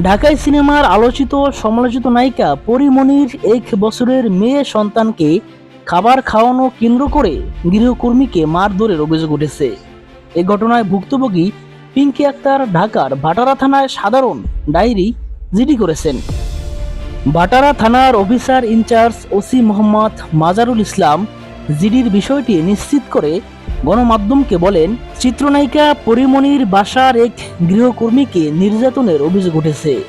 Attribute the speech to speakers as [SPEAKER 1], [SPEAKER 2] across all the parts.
[SPEAKER 1] ঢাকায় সিনেমার আলোচিত সমালোচিত নায়িকা পরিমণির এক বছরের মেয়ে সন্তানকে খাবার খাওয়ানো কেন্দ্র করে গৃহকর্মীকে মারধরের অভিযোগ উঠেছে। এ ঘটনায় ভুক্তভোগী পিঙ্কি আক্তার ঢাকার ভাটারা থানায় সাধারণ ডায়েরি জিডি করেছেন। ভাটারা থানার officer in-charge OC Mohammad Mazharul Islam জিডির বিষয়টি নিশ্চিত করে গণমাধ্যমকে বলেন, চিত্রনায়িকা পরিমণির বাসার এক গৃহকর্মীকে নির্যাতনের অভিযোগ উঠেছে।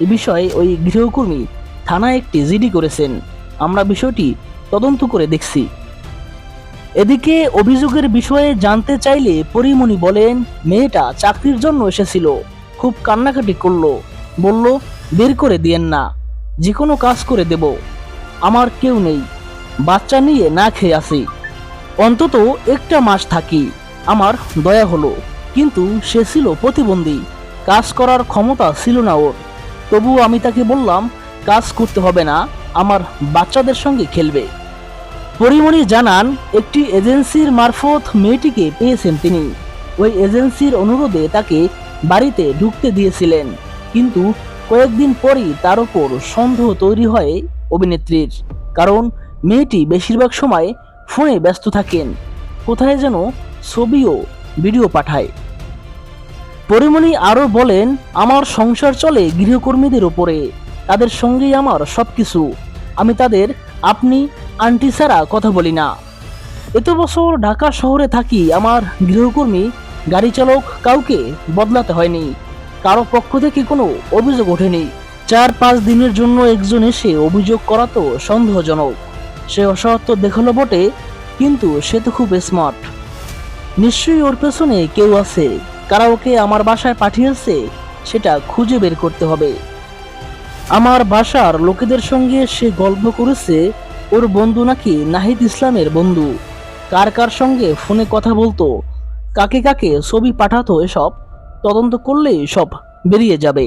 [SPEAKER 1] এ বিষয়ে ওই গৃহকর্মী থানায় একটি জিডি করেছেন। আমরা বিষয়টি তদন্ত করে দেখছি। এদিকে অভিযোগের বিষয়ে জানতে চাইলে পরিমণি বলেন, মেয়েটা চাকরির জন্য এসেছিল, খুব কান্নাকাটি করল। বলল, বের করে দিয়েন না যে কোনো কাজ করে দেব, আমার কেউ নেই। বাচ্চা নিয়ে না খেয়ে আসি অন্তত একটা মাস থাকি, আমার দয়া হলো। কিন্তু সে ছিল প্রতিবন্ধী, কাজ করার ক্ষমতা ছিল না ওর। তবু আমি তাকে বললাম, কাজ করতে হবে না, আমার বাচ্চাদের সঙ্গে খেলবে। পরিমণি জানান, একটি এজেন্সির মারফত মেয়েটিকে পেয়েছেন তিনি। ওই এজেন্সির অনুরোধে তাকে বাড়িতে ঢুকতে দিয়েছিলেন। কিন্তু কয়েকদিন পরই তার উপর সন্দেহ তৈরি হয় অভিনেত্রীর। কারণ মেয়েটি বেশিরভাগ সময় ফোনে ব্যস্ত থাকেন। কোথায় যেন ছবি ও ভিডিও পাঠায়। পরিমণি আরও বলেন, আমার সংসার চলে গৃহকর্মীদের ওপরে। তাদের সঙ্গেই আমার সব কিছু আমি তাদের, আপনি, আন্টি ছাড়া কথা বলি না। এত বছর ঢাকা শহরে থাকি, আমার গৃহকর্মী, গাড়ি চালক কাউকে বদলাতে হয়নি। কারও পক্ষ থেকে কোনো অভিযোগ ওঠেনি। চার পাঁচ দিনের জন্য একজন এসে অভিযোগ করা তো সন্দেহজনক। সে অসত্য দেখাল বটে, কিন্তু সে তো খুব স্মার্ট নিশ্চয়ই ওর পেছনে কেউ আছে, কারা ওকে আমার বাসায় পাঠিয়েছে, সেটা খুঁজে বের করতে হবে। আমার বাসার লোকেদের সঙ্গে সে গল্প করেছে, ওর বন্ধু নাকি নাহিদ ইসলামের বন্ধু। কার কার সঙ্গে ফোনে কথা বলতো, কাকে কাকে ছবি পাঠাতো এসব, তদন্ত করলেই সব বেরিয়ে যাবে।